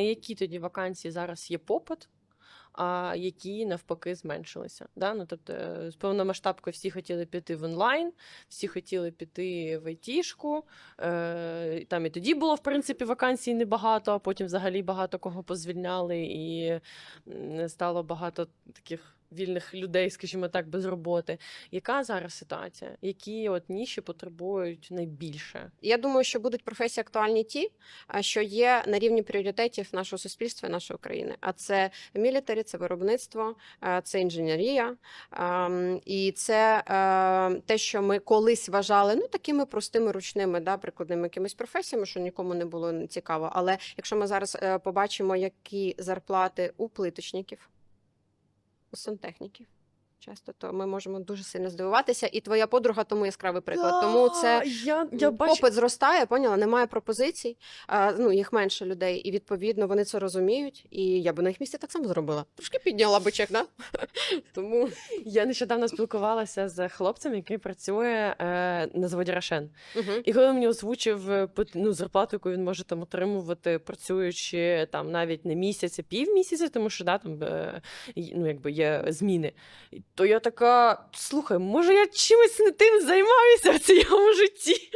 Які тоді вакансії зараз є попит, а які навпаки зменшилися? Да? Ну, тобто, е, з повномасштабкою всі хотіли піти в онлайн, всі хотіли піти в айтішку. Е, там і тоді було, в принципі, вакансій небагато, а потім взагалі багато кого позвільняли, і стало багато таких вільних людей, скажімо так, без роботи. Яка зараз ситуація? Які от ніші потребують найбільше? Я думаю, що будуть професії актуальні ті, що є на рівні пріоритетів нашого суспільства і нашої країни. А це мілітарі, це виробництво, це інженерія. І це е, те, що ми колись вважали ну такими простими ручними, да, прикладними якимись професіями, що нікому не було цікаво. Але якщо ми зараз е, побачимо, які зарплати у плиточників, у сантехніків. Часто то ми можемо дуже сильно здивуватися, і твоя подруга тому яскравий приклад. Тому це я, я бачу. Попит зростає, поняла, немає пропозицій, а, ну, їх менше людей, і відповідно вони це розуміють. І я би на їх місці так само зробила. Трошки підняла би чек, да? Тому Я нещодавно спілкувалася з хлопцем, який працює е, на заводі Рошен. Мгм. І коли він мені озвучив е, ну, зарплату, яку він може там отримувати, працюючи там навіть не місяць, а півмісяця, тому що да, там е, ну, якби є зміни. То я така: слухай, може, я чимось не тим займаюся в цьому житті?